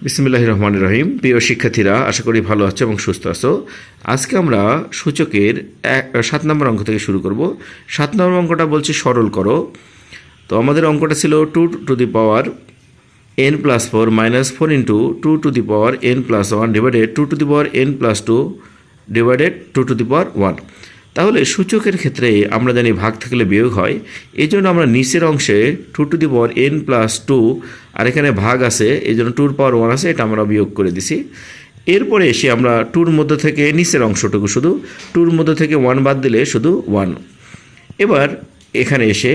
বিসমিল্লাহ রহমান রহিম। প্রিয় শিক্ষার্থীরা, আশা করি ভালো আছো এবং সুস্থ আছো। আজকে আমরা সূচকের সাত নম্বর অঙ্ক থেকে শুরু করব। সাত নম্বর অঙ্কটা বলছে সরল করো। তো আমাদের অঙ্কটা ছিল two to the power n plus four minus four into two to the power n plus one divided two to the power n plus two divided two to the power one. তাহলে সূচকের ক্ষেত্রে আমরা জানি ভাগ থাকলে বিয়োগ হয়। এই জন্য আমরা নিচের অংশে two to the power n plus two আর এখানে ভাগ আছে এই জন্য টুর পাওয়ার ওয়ান আছে, এটা আমরা বিয়োগ করে দিছি। এরপরে এসে আমরা টুর মধ্যে থেকে নিচের অংশটুকু শুধু টুর মধ্যে থেকে ওয়ান বাদ দিলে শুধু ওয়ান এবার এখানে এসে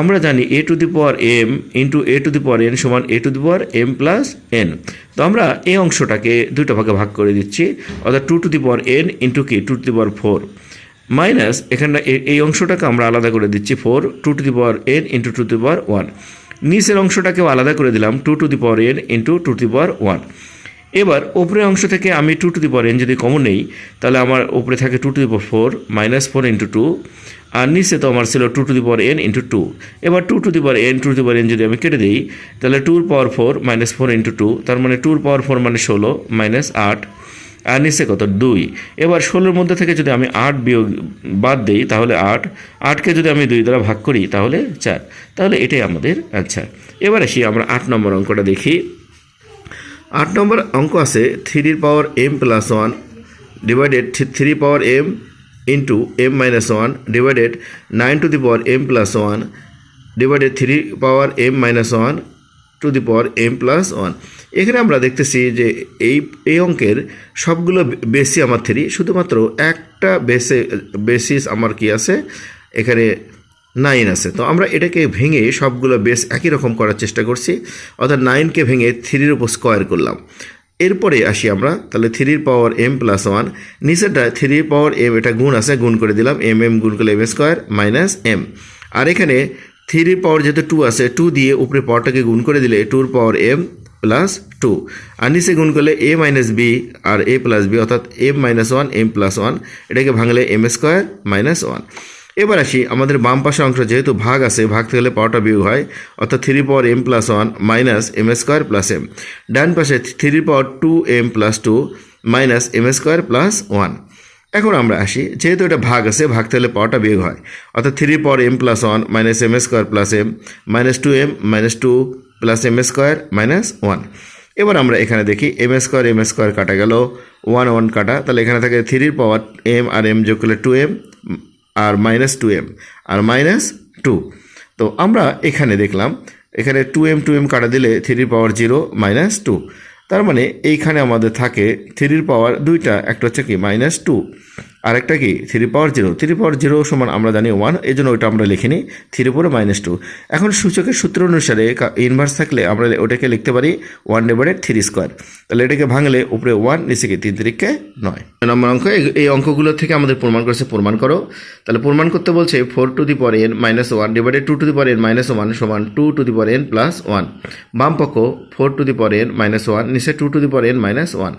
আমরা জানি a to the power m into a to the power n সমান a to the power m plus n তো আমরা এই অংশটাকে দুটো ভাগে ভাগ করে দিচ্ছি, অর্থাৎ two to the power n into কি two to the power four minus এখানটা এই অংশটাকে আমরা আলাদা করে দিচ্ছি four, two to the power n into two the power one. নিচের অংশটাকেও আলাদা করে দিলাম, two to the power n into two the power one. এবার ওপরের অংশ থেকে আমি two to the power n যদি কমন নেই, তাহলে আমার ওপরে থাকে two to the power four minus four into two, আর নিচে তো আমার ছিল two to the power n into two. এবার two to the power n, two to the power n যদি আমি কেটে দিই, তাহলে টুর power four minus four into two, তার মানে টুর পাওয়ার ফোর মানে ষোলো, মাইনাস আট আর নিচে কত? দুই। এবার ষোলোর মধ্যে থেকে যদি আমি আট বিয়োগ বাদ দিই, তাহলে আট। আটকে যদি আমি দুই দ্বারা ভাগ করি, তাহলে চার। তাহলে এটাই আমাদের আচ্ছা এবার আসি আমরা আট নম্বর অঙ্কটা দেখি। আট নম্বর অঙ্ক আছে থ্রির power m plus one divided three power m into m minus one divided nine to the power m plus one divided three power m minus one to the power m plus one এখানে আমরা দেখতেছি যে এই এই অঙ্কের সবগুলো বেসি আমার থ্রি শুধুমাত্র একটা বেসে বেসিস আমার কি আছে? এখানে নাইন আছে। তো আমরা এটাকে ভেঙে সবগুলো বেস একই রকম করার চেষ্টা করছি, অর্থাৎ নাইনকে ভেঙে থ্রির উপর স্কোয়ার করলাম। এরপরে আসি আমরা, তাহলে থ্রির পাওয়ার এম প্লাস ওয়ান নিচেরটা থ্রির পাওয়ার এম এটা গুণ আছে, গুণ করে দিলাম এম এম গুণ করলে এম স্কোয়ার মাইনাস এম আর এখানে থ্রির পাওয়ার যেহেতু টু আছে টু দিয়ে উপরে পাওয়ারটাকে গুণ করে দিলে টুর পাওয়ার এম প্লাস টু আর নিচে গুণ করলে এ মাইনাস বি আর এ প্লাস বি অর্থাৎ m minus one m plus one এটাকে ভাঙলে এম স্কোয়ার মাইনাস ওয়ান এবার আসি, আমাদের বাম পাশে অংশ যেহেতু ভাগ আছে, ভাগ থাকলে পাওয়ারটা বিয়োগ হয়, অর্থাৎ three power m plus one minus m square plus m ডান পাশে three power two m plus two minus m square plus one এখন আমরা আসি, যেহেতু এটা ভাগ আছে, ভাগ থাকলে পাওয়ারটা বিয়োগ হয়। অর্থাৎ three power m plus one minus m square plus m minus two m minus two plus m square minus one এবার আমরা এখানে দেখি এম স্কোয়ার এম স্কোয়ার কাটা গেল ওয়ান ওয়ান কাটা। তাহলে এখানে থাকে থ্রির পাওয়ার এম আর এম যোগ করলে টু এম আর মাইনাস টু এম আর মাইনাস টু তো আমরা এখানে দেখলাম, এখানে টু এম টু এম কাটা দিলে থ্রির পাওয়ার জিরো মাইনাস টু তার মানে এইখানে আমাদের থাকে থ্রির পাওয়ার দুইটা একটা হচ্ছে কি মাইনাস টু আর একটা কি? Three power zero three power zero সমান আমরা জানি ওয়ান এই জন্য ওইটা আমরা লিখিনি। থ্রি পরে মাইনাস টু এখন সূচকের সূত্র অনুসারে ইনভার্স থাকলে আমরা ওটাকে লিখতে পারি ওয়ান ডিভাইডেড থ্রি স্কোয়ার তাহলে এটাকে ভাঙলে উপরে ওয়ান নিচে কি? তিন তিরিখে নয়। নম্বর অঙ্ক, এই- অঙ্কগুলো থেকে আমাদের প্রমাণ করেছে, প্রমাণ করো। তাহলে প্রমাণ করতে বলছে four to the power N minus one divided two to the power N minus one সমান two to the power N plus one বাম পক্ষ four to the power N minus one নিচে two to the power N minus one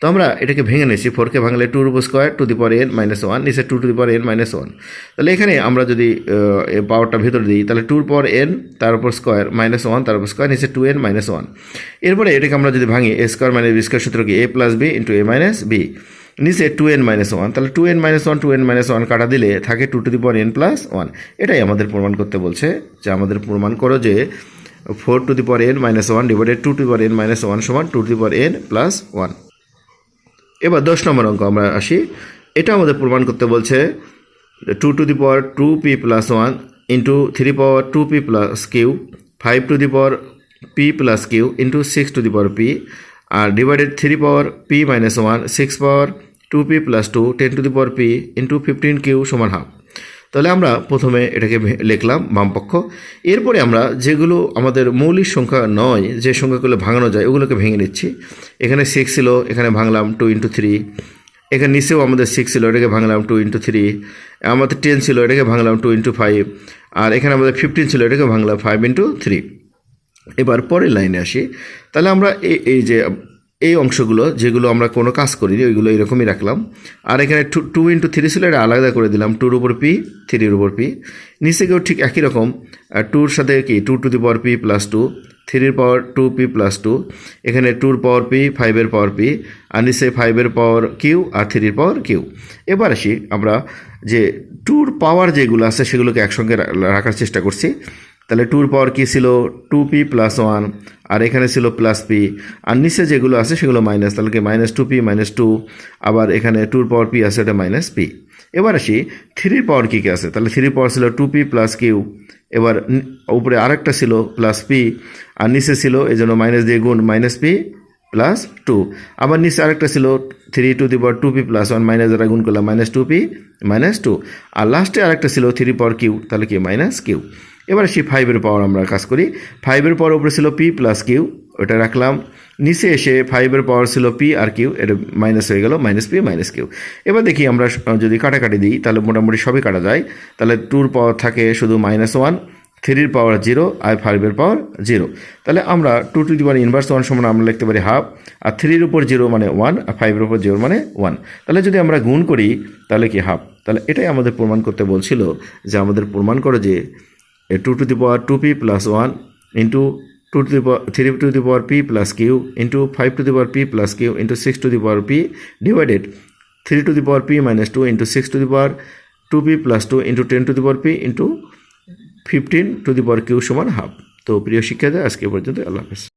তো আমরা এটাকে ভেঙে নিয়েছি ফোরকে ভাঙলে two রুবো square to the power N minus one নিচে two to the power N minus one তাহলে এখানে আমরা যদি পাওয়ারটা ভেতরে দিই, তাহলে টুর পাওয়ার এন তার উপর স্কোয়ার মাইনাস ওয়ান তার উপর স্কোয়ার নিচে টু এন মাইনাস ওয়ান এরপরে এটাকে আমরা যদি ভাঙি a square minus b square সূত্র কি? A plus b into a minus b নিচে টু এন মাইনাস ওয়ান তাহলে two n minus one two n minus one কাটা দিলে থাকে two to the power n plus one এটাই আমাদের প্রমাণ করতে বলছে যে আমাদের প্রমাণ করো যে four to the power n minus one divided two to power n minus one সমান two to the power n plus one এবার দশ নম্বর অঙ্ক, আমরা আসি। এটা আমাদের প্রমাণ করতে বলছে two to the power two p plus one into three power two p plus q five to the power p plus q into six to the power p R divided three power p minus one six power two p plus two ten to the power p into fifteen q সমান half তাহলে আমরা প্রথমে এটাকে লিখলাম বামপক্ষ। এরপরে আমরা যেগুলো আমাদের মৌলিক সংখ্যা নয়, যে সংখ্যাগুলো ভাঙানো যায়, ওগুলোকে ভেঙে নিচ্ছি। এখানে সিক্স ছিল, এখানে ভাঙলাম টু ইন্টু থ্রি এখানে নিচেও আমাদের সিক্স ছিল, এটাকে ভাঙলাম টু ইন্টু থ্রি আমাদের টেন ছিল, এটাকে ভাঙলাম টু ইন্টু ফাইভ আর এখানে আমাদের ফিফটিন ছিল, এটাকে ভাঙলাম ফাইভ ইন্টু থ্রি এবার পরের লাইনে আসি। তাহলে আমরা এই এই যে, এই অংশগুলো যেগুলো আমরা কোনো কাজ করিনি, ওইগুলো এরকমই রাখলাম। আর এখানে টু টু ইন্টু থ্রি ছিল, এটা আলাদা করে দিলাম টুর উপর পি থ্রির উপর পি নিচে গিয়েও ঠিক একই রকম টুর সাথে কি two to the power p plus two থ্রির power two p plus two, এখানে টুর পাওয়ার পি, ফাইভের পাওয়ার পি আর নিচে ফাইভের পাওয়ার কিউ আর থ্রির পাওয়ার কিউ। এবার আসি আমরা যে টুর পাওয়ার যেগুলো আছে সেগুলোকে একসঙ্গে রাখার চেষ্টা করছি। তাহলে টুর পাওয়ার কী ছিল? টু পি প্লাস ওয়ান, আর এখানে ছিল প্লাস পি। আর নিচে যেগুলো আছে সেগুলো মাইনাস, তাহলে কি minus two p, minus two, আবার এখানে টুর পাওয়ার পি আছে এটা মাইনাস পি। এবার আসি থ্রির পাওয়ার কী কী আছে? তাহলে থ্রির পাওয়ার ছিল টু পি প্লাস কিউ এবার উপরে আরেকটা ছিল প্লাস পি আর নিচে ছিল এই জন্য মাইনাস দিয়ে গুণ মাইনাস পি প্লাস টু আবার নিচে আরেকটা ছিল three to the power two p plus one minus দ্বারা গুণ করলাম minus two p minus two আর লাস্টে আরেকটা ছিল থ্রি পাওয়ার কিউ তাহলে কি মাইনাস কিউ এবার সেই ফাইভের পাওয়ার আমরা কাজ করি। ফাইভের পাওয়ার উপরে ছিল পি প্লাস কিউ ওটা রাখলাম। নিচে এসে ফাইভের পাওয়ার ছিল পি আর কিউ এটা মাইনাস হয়ে গেল মাইনাস পি মাইনাস কিউ এবার দেখি আমরা যদি কাটাকাটি দিই, তাহলে মোটামুটি সবই কাটা যায়। তাহলে টুর পাওয়ার থাকে শুধু মাইনাস ওয়ান থ্রির পাওয়ার জিরো আর ফাইভের পাওয়ার জিরো তাহলে আমরা two to the power inverse one সমান আমরা লিখতে পারি হাফ আর থ্রির উপর জিরো মানে ওয়ান আর ফাইভের উপর জিরো মানে ওয়ান তাহলে যদি আমরা গুণ করি, তাহলে কি হাফ তাহলে এটাই আমাদের প্রমাণ করতে বলছিল যে আমাদের প্রমাণ করো যে two to the power two p plus one into two to the power three to the power p plus q into five to the power p plus q into six to the power p divided three to the power p minus two into six to the power two p plus two into ten to the power p into fifteen to the power q সমান half তো প্রিয় শিক্ষার্থী, আজকে পর্যন্ত আল্লাহ হাফেজ।